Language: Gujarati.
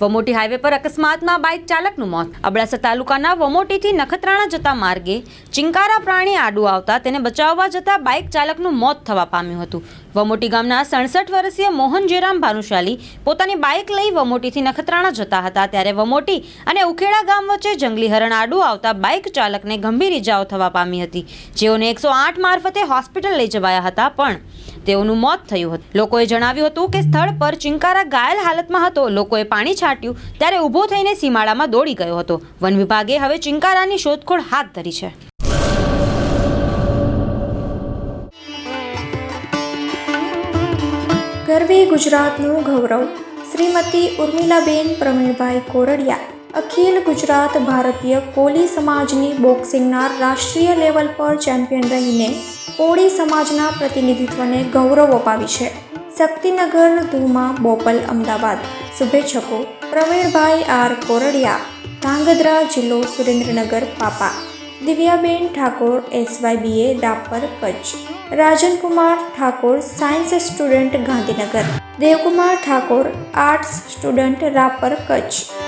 વમોટી હાઈવે પર અકસ્માતમાં બાઇક ચાલકનું મોત. અબડાસા તાલુકાના વમોટીથી નખત્રાણા જતા માર્ગે ચિંકારા પ્રાણી આડું આવતા તેને બચાવવા જતા બાઇક ચાલકનું મોત થવા પામ્યું હતું. વમોટી ગામના સડસઠ વર્ષીય મોહન જયરામ ભાનુશાલી પોતાની બાઇક લઈ વમોટીથી નખત્રાણા જતા હતા. ત્યારે વમોટી અને ઉખેડા ગામ વચ્ચે જંગલી હરણ આડું આવતા બાઇક ચાલકને ગંભીર ઇજાઓ થવા પામી હતી. જેઓને એકસો આઠ મારફતે હોસ્પિટલ લઈ જવાયા હતા, પણ તેઓનું મોત થયું હતું. લોકોએ જણાવ્યું હતું કે સ્થળ પર ચિંકારા ઘાયલ હાલતમાં હતો. લોકોએ પાણી છાંટ્યું ત્યારે ઊભો થઈને સીમાડામાં દોડી ગયો હતો. વન વિભાગે હવે ચિંકારાની શોધખોળ હાથ ધરી છે. ગરવી ગુજરાતનું ગૌરવ, શ્રીમતી ઉર્મિલાબેન પ્રવીણભાઈ કોરડિયા. અખિલ ગુજરાત ભારતીય કોલી સમાજની બોક્સિંગના રાષ્ટ્રીય લેવલ પર ચેમ્પિયન રહીને કોળી સમાજના પ્રતિનિધિત્વને ગૌરવ અપાવી છે. શક્તિનગર ધુમા બોપલ અમદાવાદ. શુભેચ્છકો, પ્રવીણભાઈ આર કોરડિયા, ધાંગધ્રા જિલ્લો સુરેન્દ્રનગર પાપા. Divyaben Thakor, SYBA Rapar Kutch. Rajankumar Thakor, science student Gandhinagar. Devkumar Thakor, arts student Rapar Kutch.